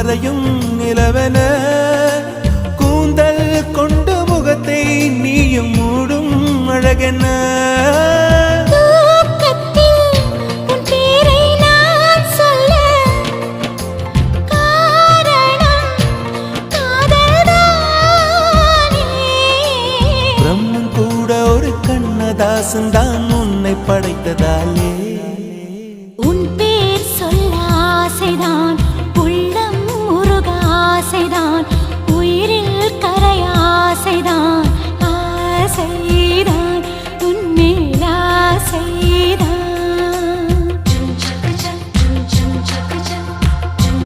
மறையும் நிலவென கூந்தல் கொண்டு முகத்தை நீயும் மூடும் அழகென. பிரம்மன் கூட ஒரு கண்ணதாசன் தான் உன்னை படைத்ததாலே 爱到。